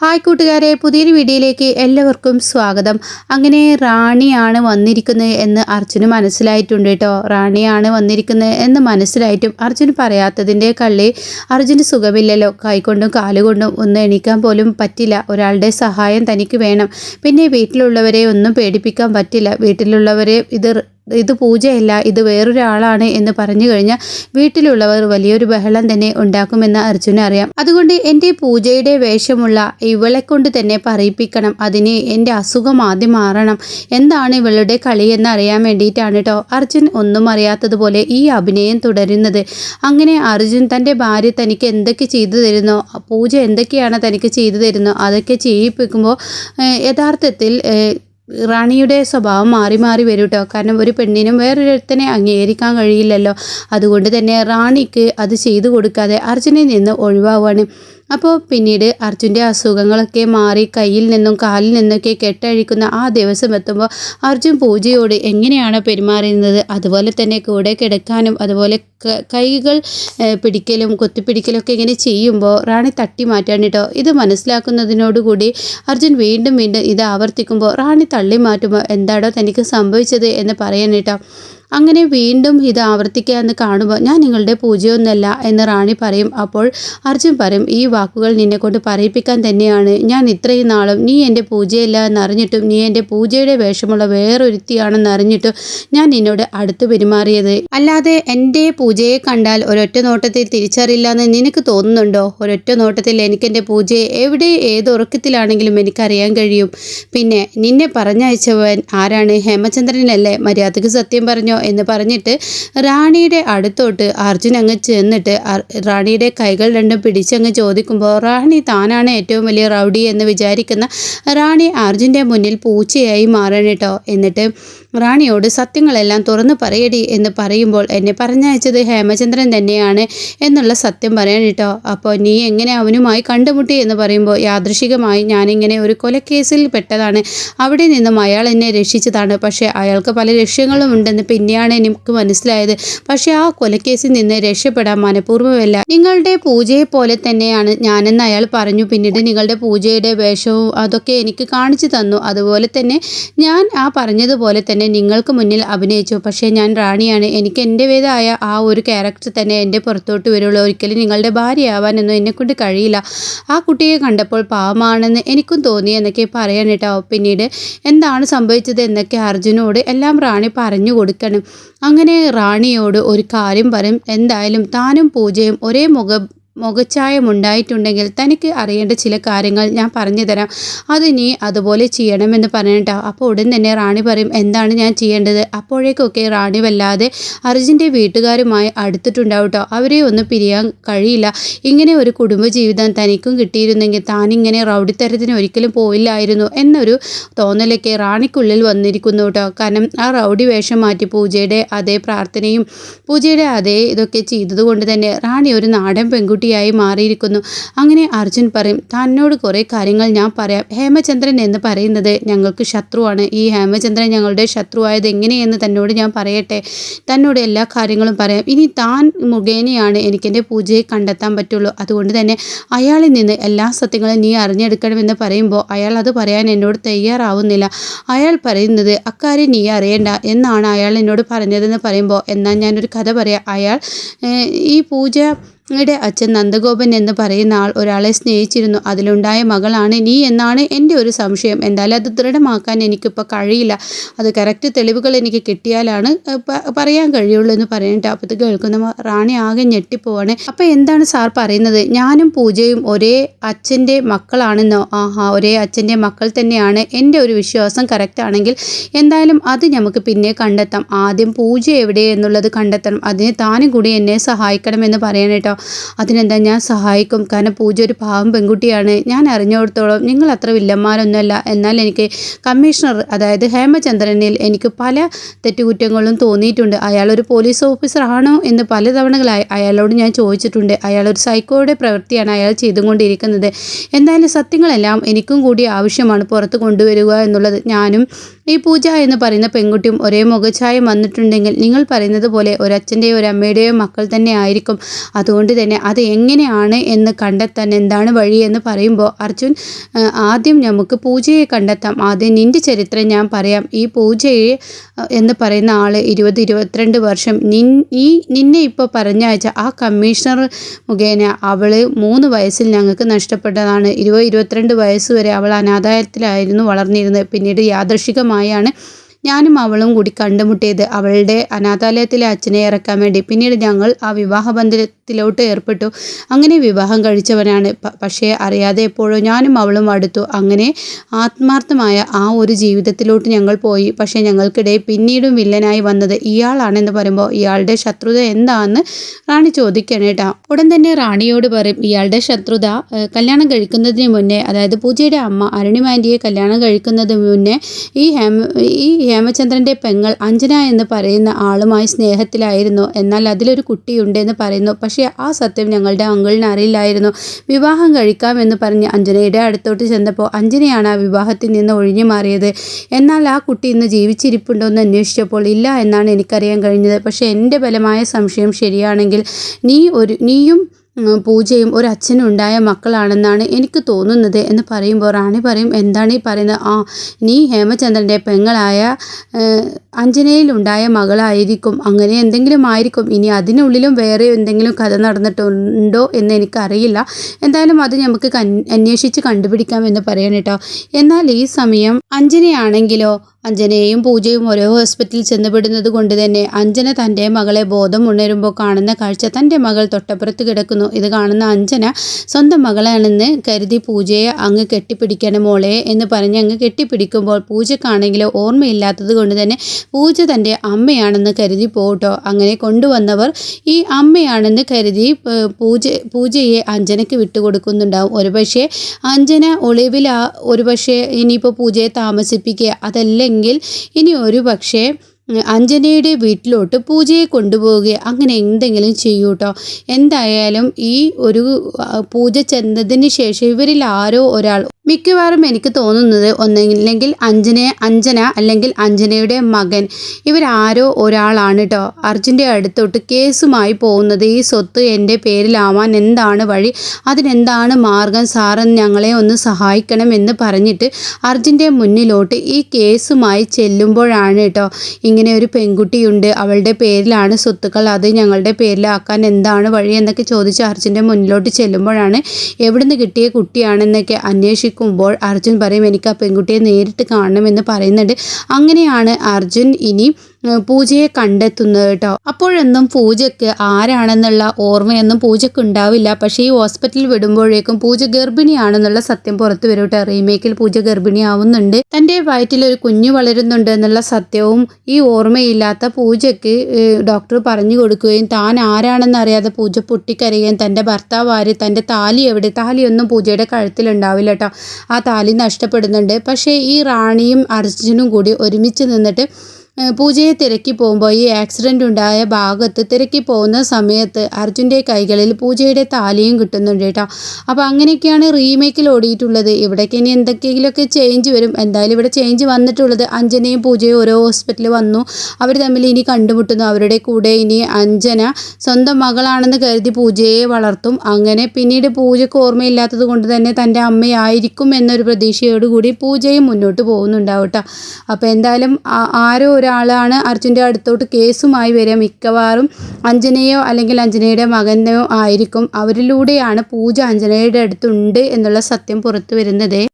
Hi കൂട്ടുകാരെ പുതിയൊരു വീഡിയോയിലേക്ക് എല്ലാവർക്കും സ്വാഗതം. അങ്ങനെ റാണിയാണ് വന്നിരിക്കുന്നത് എന്ന് അർജുന് മനസ്സിലായിട്ടുണ്ട് കേട്ടോ. റാണിയാണ് വന്നിരിക്കുന്നത് എന്ന് മനസ്സിലായിട്ടും അർജുന് പറയാത്തതിന്റെ കള്ളി അർജുന് സുഖമില്ലല്ലോ. കൈകൊണ്ടും കാലുകൊണ്ടും ഒന്നും എണീക്കാൻ പോലും പറ്റില്ല. ഒരാളുടെ സഹായം തനിക്ക് വേണം. പിന്നെ വീട്ടിലുള്ളവരെ ഒന്നും പേടിപ്പിക്കാൻ പറ്റില്ല. വീട്ടിലുള്ളവരെ ഇത് ഇത് പൂജയല്ല ഇത് വേറൊരാളാണ് എന്ന് പറഞ്ഞു കഴിഞ്ഞാൽ വീട്ടിലുള്ളവർ വലിയൊരു ബഹളം തന്നെ ഉണ്ടാക്കുമെന്ന് അർജുന അറിയാം. അതുകൊണ്ട് എന്റെ പൂജയുടെ വേഷമുള്ള ഇവളെ കൊണ്ട് തന്നെ പറയിപ്പിക്കണം. അതിന് എന്റെ അസുഖം ആദ്യം മാറണം. എന്താണ് ഇവളുടെ കളി എന്ന് അറിയാൻ വേണ്ടിയിട്ടാണ് കേട്ടോ അർജുൻ ഒന്നും അറിയാത്തതുപോലെ ഈ അഭിനയം തുടരുന്നത്. അങ്ങനെ അർജുൻ തന്റെ ഭാര്യ തനിക്ക് എന്തൊക്കെ ചെയ്തു തരുന്നോ പൂജ എന്തൊക്കെയാണ് തനിക്ക് ചെയ്തു തരുന്നോ അതൊക്കെ ചെയ്യിപ്പിക്കുമ്പോൾ യഥാർത്ഥത്തിൽ റാണിയുടെ സ്വഭാവം മാറി മാറി വരും കേട്ടോ കാരണം ഒരു പെണ്ണിനും വേറൊരുത്തനെ അംഗീകരിക്കാൻ കഴിയില്ലല്ലോ. അതുകൊണ്ട് തന്നെ റാണിക്ക് അത് ചെയ്തു കൊടുക്കാതെ അർജുനിൽ നിന്ന് ഒഴിവാവാണ് അപ്പോൾ പിന്നീട് അർജുന്റെ അസുഖങ്ങളൊക്കെ മാറി കയ്യിൽ നിന്നും കാലിൽ നിന്നൊക്കെ കെട്ടഴിക്കുന്ന ആ ദിവസം എത്തുമ്പോൾ അർജുൻ പൂജയോട് എങ്ങനെയാണ് പെരുമാറുന്നത് അതുപോലെ തന്നെ കൂടെ കിടക്കാനും അതുപോലെ കൈകൾ പിടിക്കലും കൊത്തിപ്പിടിക്കലൊക്കെ ഇങ്ങനെ ചെയ്യുമ്പോൾ റാണി തട്ടി മാറ്റാൻ കേട്ടോ. ഇത് മനസ്സിലാക്കുന്നതിനോടുകൂടി അർജുൻ വീണ്ടും വീണ്ടും ഇത് ആവർത്തിക്കുമ്പോൾ റാണി തള്ളി മാറ്റുമ്പോൾ എന്താടോ തനിക്ക് സംഭവിച്ചത് എന്ന് പറയാൻ കേട്ടോ. അങ്ങനെ വീണ്ടും ഇത് ആവർത്തിക്കുക എന്ന് കാണുമ്പോൾ ഞാൻ നിങ്ങളുടെ പൂജയൊന്നല്ല എന്ന് റാണി പറയും. അപ്പോൾ അർജുൻ പറയും ഈ വാക്കുകൾ നിന്നെ കൊണ്ട് പറയിപ്പിക്കാൻ തന്നെയാണ്. ഞാൻ ഇത്രയും നാളും നീ എന്റെ പൂജയല്ല എന്നറിഞ്ഞിട്ടും നീ എന്റെ പൂജയുടെ വേഷമുള്ള വേറൊരുത്തിയാണെന്ന് അറിഞ്ഞിട്ടും ഞാൻ നിന്നോട് അടുത്ത് പെരുമാറിയത്. അല്ലാതെ എന്റെ പൂജയെ കണ്ടാൽ ഒരൊറ്റ നോട്ടത്തിൽ തിരിച്ചറിയില്ല എന്ന് നിനക്ക് തോന്നുന്നുണ്ടോ? ഒരൊറ്റ നോട്ടത്തിൽ എനിക്കെന്റെ പൂജയെ എവിടെ ഏത് ഉറക്കത്തിലാണെങ്കിലും എനിക്കറിയാൻ കഴിയും. പിന്നെ നിന്നെ പറഞ്ഞയച്ചവൻ ആരാണ്? ഹേമചന്ദ്രനല്ലേ മര്യാദയ്ക്ക് സത്യം പറഞ്ഞോ? എന്ന് പറഞ്ഞിട്ട് റാണിയുടെ അടുത്തോട്ട് അർജുൻ അങ്ങ് ചെന്നിട്ട് റാണിയുടെ കൈകൾ രണ്ടും പിടിച്ചങ്ങ് ചോദിക്കുമ്പോൾ റാണി താനാണ് ഏറ്റവും വലിയ റൗഡി എന്ന് വിചാരിക്കുന്ന റാണി അർജുന്റെ മുന്നിൽ പൂച്ചയായി മാറണം കേട്ടോ എന്നിട്ട് റാണിയോട് സത്യങ്ങളെല്ലാം തുറന്നു പറയടി എന്ന് പറയുമ്പോൾ എന്നെ പറഞ്ഞയച്ചത് ഹേമചന്ദ്രൻ തന്നെയാണ് എന്നുള്ള സത്യം പറയാൻ കേട്ടോ. അപ്പോൾ നീ എങ്ങനെ അവനുമായി കണ്ടുമുട്ടി എന്ന് പറയുമ്പോൾ യാദൃശികമായി ഞാനിങ്ങനെ ഒരു കൊലക്കേസിൽ പെട്ടതാണ്. അവിടെ നിന്നും അയാൾ എന്നെ രക്ഷിച്ചതാണ്. പക്ഷേ അയാൾക്ക് പല ലക്ഷ്യങ്ങളും ഉണ്ടെന്ന് പിന്നെയാണ് എനിക്ക് മനസ്സിലായത്. പക്ഷേ ആ കൊലക്കേസിൽ നിന്ന് രക്ഷപ്പെടാൻ മനഃപൂർവമല്ല. നിങ്ങളുടെ പൂജയെ പോലെ തന്നെയാണ് ഞാനെന്ന് അയാൾ പറഞ്ഞു. പിന്നീട് നിങ്ങളുടെ പൂജയുടെ വേഷവും അതൊക്കെ എനിക്ക് കാണിച്ചു തന്നു. അതുപോലെ തന്നെ ഞാൻ ആ പറഞ്ഞതുപോലെ തന്നെ നിങ്ങൾക്ക് മുന്നിൽ അഭിനയിച്ചു. പക്ഷേ ഞാൻ റാണിയാണ്. എനിക്ക് എന്റെവേതായ ആ ഒരു ക്യാരക്ടർ തന്നെ എന്റെ പുറത്തോട്ട് വരുള്ളൂ. ഒരിക്കലും നിങ്ങളുടെ ഭാര്യയാവാനൊന്നും എന്നെക്കൊണ്ട് കഴിയില്ല. ആ കുട്ടിയെ കണ്ടപ്പോൾ പാവമാണെന്ന് എനിക്കും തോന്നി എന്നൊക്കെ പറയാൻ കേട്ടോ. പിന്നീട് എന്താണ് സംഭവിച്ചത് എന്നൊക്കെ അർജുനോട് എല്ലാം റാണി പറഞ്ഞു കൊടുക്കണം. അങ്ങനെ റാണിയോട് ഒരു കാര്യം പറയും. എന്തായാലും താനും പൂജയും ഒരേ മുഖം മുഖച്ഛായമുണ്ടായിട്ടുണ്ടെങ്കിൽ തനിക്ക് അറിയേണ്ട ചില കാര്യങ്ങൾ ഞാൻ പറഞ്ഞു തരാം അത് നീ അതുപോലെ ചെയ്യണമെന്ന് പറഞ്ഞിട്ടോ. അപ്പോൾ ഉടൻ തന്നെ റാണി പറയും എന്താണ് ഞാൻ ചെയ്യേണ്ടത്? അപ്പോഴേക്കൊക്കെ റാണി വല്ലാതെ അർജുന്റെ വീട്ടുകാരുമായി അടുത്തിട്ടുണ്ടാവും കേട്ടോ അവരെ ഒന്നും പിരിയാൻ കഴിയില്ല. ഇങ്ങനെ ഒരു കുടുംബജീവിതം തനിക്കും കിട്ടിയിരുന്നെങ്കിൽ താനിങ്ങനെ റൗഡിത്തരത്തിന് ഒരിക്കലും പോയില്ലായിരുന്നു എന്നൊരു തോന്നലൊക്കെ റാണിക്കുള്ളിൽ വന്നിരിക്കുന്നു കേട്ടോ. കാരണം ആ റൗഡി വേഷം മാറ്റി പൂജയുടെ അതേ പ്രാർത്ഥനയും പൂജയുടെ അതേ ഇതൊക്കെ ചെയ്തതുകൊണ്ട് തന്നെ റാണി ഒരു നാടൻ പെൺകുട്ടി കുട്ടിയായി മാറിയിരിക്കുന്നു. അങ്ങനെ അർജുൻ പറയും തന്നോട് കുറേ കാര്യങ്ങൾ ഞാൻ പറയാം. ഹേമചന്ദ്രൻ എന്ന് പറയുന്നത് ഞങ്ങൾക്ക് ശത്രുവാണ്. ഈ ഹേമചന്ദ്രൻ ഞങ്ങളുടെ ശത്രുവായത് എങ്ങനെയെന്ന് തന്നോട് ഞാൻ പറയട്ടെ. തന്നോട് എല്ലാ കാര്യങ്ങളും പറയാം. ഇനി താൻ മുഖേനയാണ് എനിക്കെന്റെ പൂജയെ കണ്ടെത്താൻ പറ്റുള്ളൂ. അതുകൊണ്ട് തന്നെ അയാളിൽ നിന്ന് എല്ലാ സത്യങ്ങളും നീ അറിഞ്ഞെടുക്കണമെന്ന് പറയുമ്പോൾ അയാൾ അത് പറയാൻ എന്നോട് തയ്യാറാവുന്നില്ല. അയാൾ പറയുന്നത് അക്കാര്യം നീ അറിയണ്ട എന്നാണ് അയാൾ എന്നോട് പറഞ്ഞതെന്ന് പറയുമ്പോൾ എന്നാൽ ഞാനൊരു കഥ പറയാം. അയാൾ ഈ പൂജ യുടെ അച്ഛൻ നന്ദഗോപൻ എന്ന് പറയുന്ന ആൾ ഒരാളെ സ്നേഹിച്ചിരുന്നു. അതിലുണ്ടായ മകളാണ് നീ എന്നാണ് എന്റെ ഒരു സംശയം. എന്തായാലും അത് ദൃഢമാക്കാൻ എനിക്കിപ്പോൾ കഴിയില്ല. അത് കറക്റ്റ് തെളിവുകൾ എനിക്ക് കിട്ടിയാലാണ് പറയാൻ കഴിയുള്ളൂ എന്ന് പറയുന്നുണ്ട് അപ്പോൾ ഇത് കേൾക്കുന്ന റാണി ആകെ ഞെട്ടിപ്പോവാണ്. അപ്പോൾ എന്താണ് സാർ പറയുന്നത്? ഞാനും പൂജയും ഒരേ അച്ഛന്റെ മക്കളാണെന്നോ? ആഹാ ഒരേ അച്ഛന്റെ മക്കൾ തന്നെയാണ്. എന്റെ ഒരു വിശ്വാസം കറക്റ്റ് ആണെങ്കിൽ എന്തായാലും അത് നമുക്ക് പിന്നെ കണ്ടെത്താം. ആദ്യം പൂജ എവിടെ എന്നുള്ളത് കണ്ടെത്തണം. അതിന് താനും കൂടി എന്നെ സഹായിക്കണമെന്ന് പറയണേട്ടോ അതിനെന്താ ഞാൻ സഹായിക്കും? കാരണം പൂജ ഒരു പാവം പെൺകുട്ടിയാണ്. ഞാൻ അറിഞ്ഞിടത്തോളം നിങ്ങൾ അത്ര വില്ലന്മാരൊന്നുമല്ല. എന്നാൽ എനിക്ക് കമ്മീഷണർ അതായത് ഹേമചന്ദ്രനിൽ എനിക്ക് പല തെറ്റുകുറ്റങ്ങളും തോന്നിയിട്ടുണ്ട്. അയാൾ ഒരു പോലീസ് ഓഫീസർ ആണോ എന്ന് പല തവണകളായി അയാളോട് ഞാൻ ചോദിച്ചിട്ടുണ്ട്. അയാൾ ഒരു സൈക്കോയുടെ പ്രവൃത്തിയാണ് അയാൾ ചെയ്തുകൊണ്ടിരിക്കുന്നത്. എന്തായാലും സത്യങ്ങളെല്ലാം എനിക്കും കൂടി ആവശ്യമാണ് പുറത്ത് കൊണ്ടുവരിക എന്നുള്ളത്. ഞാനും ഈ പൂജ എന്ന് പറയുന്ന പെൺകുട്ടിയും ഒരേ മുഖഛായം വന്നിട്ടുണ്ടെങ്കിൽ നിങ്ങൾ പറയുന്നത് പോലെ ഒരച്ഛന്റെയോ ഒരു അമ്മയുടെയോ മക്കൾ തന്നെ ആയിരിക്കും. അതുകൊണ്ട് തന്നെ അത് എങ്ങനെയാണ് എന്ന് കണ്ടെത്താൻ എന്താണ് വഴി എന്ന് പറയുമ്പോൾ അർജുൻ ആദ്യം നമുക്ക് പൂജയെ കണ്ടെത്താം. ആദ്യം നിന്റെ ചരിത്രം ഞാൻ പറയാം. ഈ പൂജയെ എന്ന് പറയുന്ന ആൾ ഇരുപത് ഇരുപത്തിരണ്ട് വർഷം നിൻ ഈ നിന്നെ ഇപ്പോൾ പറഞ്ഞയച്ച ആ കമ്മീഷണർ മുഖേന അവൾ മൂന്ന് വയസ്സിൽ ഞങ്ങൾക്ക് നഷ്ടപ്പെട്ടതാണ്. ഇരുപത് ഇരുപത്തിരണ്ട് വയസ്സ് വരെ അവൾ അനാഥായത്തിലായിരുന്നു വളർന്നിരുന്നത്. പിന്നീട് യാദൃശികമായാണ് ഞാനും അവളും കൂടി കണ്ടുമുട്ടിയത് അവളുടെ അനാഥാലയത്തിലെ അച്ഛനെ ഇറക്കാൻ വേണ്ടി. പിന്നീട് ഞങ്ങൾ ആ വിവാഹ ബന്ധത്തിലോട്ട് ഏർപ്പെട്ടു. അങ്ങനെ വിവാഹം കഴിച്ചവനാണ്. പക്ഷേ അറിയാതെ എപ്പോഴും ഞാനും അവളും അടുത്തു. അങ്ങനെ ആത്മാർത്ഥമായ ആ ഒരു ജീവിതത്തിലോട്ട് ഞങ്ങൾ പോയി. പക്ഷേ ഞങ്ങൾക്കിടെ പിന്നീടും വില്ലനായി വന്നത് ഇയാളാണെന്ന് പറയുമ്പോൾ ഇയാളുടെ ശത്രുത എന്താണെന്ന് റാണി ചോദിക്കണേ കേട്ടോ ഉടൻ തന്നെ റാണിയോട് പറയും ഇയാളുടെ ശത്രുത കല്യാണം കഴിക്കുന്നതിന് മുന്നേ അതായത് പൂജയുടെ അമ്മ അരുണിമാന്റിയെ കല്യാണം കഴിക്കുന്നതിന് മുന്നേ ഈ ഹേമ ഈ ഹേമചന്ദ്രന്റെ പെങ്ങൾ അഞ്ജന എന്ന് പറയുന്ന ആളുമായി സ്നേഹത്തിലായിരുന്നു. എന്നാൽ അതിലൊരു കുട്ടിയുണ്ട് എന്ന് പറയുന്നു. പക്ഷേ ആ സത്യം ഞങ്ങളുടെ അങ്കിളിന് അറിയില്ലായിരുന്നു. വിവാഹം കഴിക്കാമെന്ന് പറഞ്ഞ് അഞ്ജനയുടെ അടുത്തോട്ട് ചെന്നപ്പോൾ അഞ്ജനയാണ് ആ വിവാഹത്തിൽ നിന്ന് ഒഴിഞ്ഞു മാറിയത്. എന്നാൽ ആ കുട്ടി ഇന്ന് ജീവിച്ചിരിപ്പുണ്ടോ എന്ന് അന്വേഷിച്ചപ്പോൾ ഇല്ല എന്നാണ് എനിക്കറിയാൻ കഴിഞ്ഞത്. പക്ഷേ എന്റെ ബലമായ സംശയം ശരിയാണെങ്കിൽ നീ ഒരു നീയും പൂജയും ഒരു അച്ഛനുണ്ടായ മക്കളാണെന്നാണ് എനിക്ക് തോന്നുന്നത് എന്ന് പറയുമ്പോൾ റാണി പറയും എന്താണ് ഈ പറയുന്നത്? ആ നീ ഹേമചന്ദ്രന്റെ പെങ്ങളായ അഞ്ജനയിലുണ്ടായ മകളായിരിക്കും. അങ്ങനെ എന്തെങ്കിലും ആയിരിക്കും. ഇനി അതിനുള്ളിലും വേറെ എന്തെങ്കിലും കഥ നടന്നിട്ടുണ്ടോ എന്ന് എനിക്കറിയില്ല. എന്തായാലും അത് നമുക്ക് അന്വേഷിച്ച് കണ്ടുപിടിക്കാം എന്ന് പറയണം കേട്ടോ. എന്നാൽ ഈ സമയം അഞ്ജനയാണെങ്കിലോ അഞ്ജനയും പൂജയും ഒരേ ഹോസ്പിറ്റലിൽ ചെന്നുപെടുന്നത് കൊണ്ട് തന്നെ അഞ്ജന തന്റെ മകളെ ബോധം ഉണരുമ്പോൾ കാണുന്ന കാഴ്ച തന്റെ മകൾ തൊട്ടപ്പുറത്ത് കിടക്കുന്നു. ഇത് കാണുന്ന അഞ്ജന സ്വന്തം മകളാണെന്ന് കരുതി പൂജയെ അങ്ങ് കെട്ടിപ്പിടിക്കണം മോളെ എന്ന് പറഞ്ഞ് അങ്ങ് കെട്ടിപ്പിടിക്കുമ്പോൾ പൂജക്കാണെങ്കിലും ഓർമ്മയില്ലാത്തത് കൊണ്ട് തന്നെ പൂജ തന്റെ അമ്മയാണെന്ന് കരുതി പോട്ടോ. അങ്ങനെ കൊണ്ടുവന്നവർ ഈ അമ്മയാണെന്ന് കരുതി പൂജ പൂജയെ അഞ്ജനയ്ക്ക് വിട്ടുകൊടുക്കുന്നുണ്ടാവും. ഒരുപക്ഷെ അഞ്ജന ഒളിവിൽ ഒരുപക്ഷെ ഇനിയിപ്പോൾ പൂജയെ താമസിപ്പിക്കുക അതല്ലെങ്കിൽ എങ്കിൽ ഇനി ഒരു പക്ഷേ അഞ്ജനയുടെ വീട്ടിലോട്ട് പൂജയെ കൊണ്ടുപോവുക അങ്ങനെ എന്തെങ്കിലും ചെയ്യൂ കേട്ടോ എന്തായാലും ഈ ഒരു പൂജ ചെന്നതിന് ശേഷം ഇവരിൽ ആരോ ഒരാൾ മിക്കവാറും എനിക്ക് തോന്നുന്നത് ഒന്നില്ലെങ്കിൽ അഞ്ജന അഞ്ജന അല്ലെങ്കിൽ അഞ്ജനയുടെ മകൻ ഇവരാരോ ഒരാളാണ് കേട്ടോ അർജുന്റെ അടുത്തോട്ട് കേസുമായി പോകുന്നത് ഈ സ്വത്ത് എന്റെ പേരിലാവാൻ എന്താണ് വഴി? അതിനെന്താണ് മാർഗം? സാറെന്ന് ഞങ്ങളെ ഒന്ന് സഹായിക്കണം എന്ന് പറഞ്ഞിട്ട് അർജുന്റെ മുന്നിലോട്ട് ഈ കേസുമായി ചെല്ലുമ്പോഴാണ് കേട്ടോ ഇങ്ങനെ ഒരു പെൺകുട്ടിയുണ്ട്. അവളുടെ പേരിലാണ് സ്വത്തുക്കൾ അത് ഞങ്ങളുടെ പേരിലാക്കാൻ എന്താണ് വഴി എന്നൊക്കെ ചോദിച്ച് അർജുന്റെ മുന്നിലോട്ട് ചെല്ലുമ്പോഴാണ് എവിടുന്ന് കിട്ടിയ കുട്ടിയാണെന്നൊക്കെ അന്വേഷിക്കുമ്പോൾ അർജുൻ പറയും എനിക്ക് ആ പെൺകുട്ടിയെ നേരിട്ട് കാണണമെന്ന് പറയുന്നുണ്ട്. അങ്ങനെയാണ് അർജുൻ ഇനി പൂജയെ കണ്ടെത്തുന്നത് കേട്ടോ അപ്പോഴൊന്നും പൂജയ്ക്ക് ആരാണെന്നുള്ള ഓർമ്മയൊന്നും പൂജയ്ക്ക് ഉണ്ടാവില്ല. പക്ഷേ ഈ ഹോസ്പിറ്റലിൽ വിടുമ്പോഴേക്കും പൂജ ഗർഭിണിയാണെന്നുള്ള സത്യം പുറത്തു വരും കേട്ടോ റീമേക്കിൽ പൂജ ഗർഭിണിയാവുന്നുണ്ട്. തന്റെ വയറ്റിൽ ഒരു കുഞ്ഞു വളരുന്നുണ്ട് എന്നുള്ള സത്യവും ഈ ഓർമ്മയില്ലാത്ത പൂജയ്ക്ക് ഡോക്ടർ പറഞ്ഞു കൊടുക്കുകയും താൻ ആരാണെന്ന് അറിയാതെ പൂജ പൊട്ടിക്കരയുകയും തന്റെ ഭർത്താവ് ആര് തന്റെ താലി എവിടെ? താലിയൊന്നും പൂജയുടെ കഴുത്തിലുണ്ടാവില്ല കേട്ടോ ആ താലി നഷ്ടപ്പെടുന്നുണ്ട്. പക്ഷേ ഈ റാണിയും അർജുനും കൂടി ഒരുമിച്ച് നിന്നിട്ട് പൂജയെ തിരക്കി പോകുമ്പോൾ ഈ ആക്സിഡന്റ് ഉണ്ടായ ഭാഗത്ത് തിരക്കി പോകുന്ന സമയത്ത് അർജുന്റെ കൈകളിൽ പൂജയുടെ താലിയും കിട്ടുന്നുണ്ട് കേട്ടോ. അപ്പോൾ അങ്ങനെയൊക്കെയാണ് റീമേക്കിൽ ഓടിയിട്ടുള്ളത്. ഇവിടേക്ക് ഇനി എന്തൊക്കെയെങ്കിലുമൊക്കെ ചേഞ്ച് വരും. എന്തായാലും ഇവിടെ ചേഞ്ച് വന്നിട്ടുള്ളത് അഞ്ജനയും പൂജയും ഓരോ ഹോസ്പിറ്റലിൽ വന്നു. അവർ തമ്മിൽ ഇനി കണ്ടുമുട്ടുന്നു. അവരുടെ കൂടെ ഇനി അഞ്ജന സ്വന്തം മകളാണെന്ന് കരുതി പൂജയെ വളർത്തും. അങ്ങനെ പിന്നീട് പൂജയ്ക്ക് ഓർമ്മയില്ലാത്തത് കൊണ്ട് തന്നെ തന്റെ അമ്മയായിരിക്കും എന്നൊരു പ്രതീക്ഷയോടുകൂടി പൂജയും മുന്നോട്ട് പോകുന്നുണ്ടാവും കേട്ടോ. അപ്പോൾ എന്തായാലും ആരോ ഒരാളാണ് അർജുന്റെ അടുത്തോട്ട് കേസുമായി വരിക. മിക്കവാറും അഞ്ജനയോ അല്ലെങ്കിൽ അഞ്ജനയുടെ മകനോ ആയിരിക്കും. അവരിലൂടെയാണ് പൂജ അഞ്ജനയുടെ അടുത്തുണ്ട് എന്നുള്ള സത്യം പുറത്തു വരുന്നത്.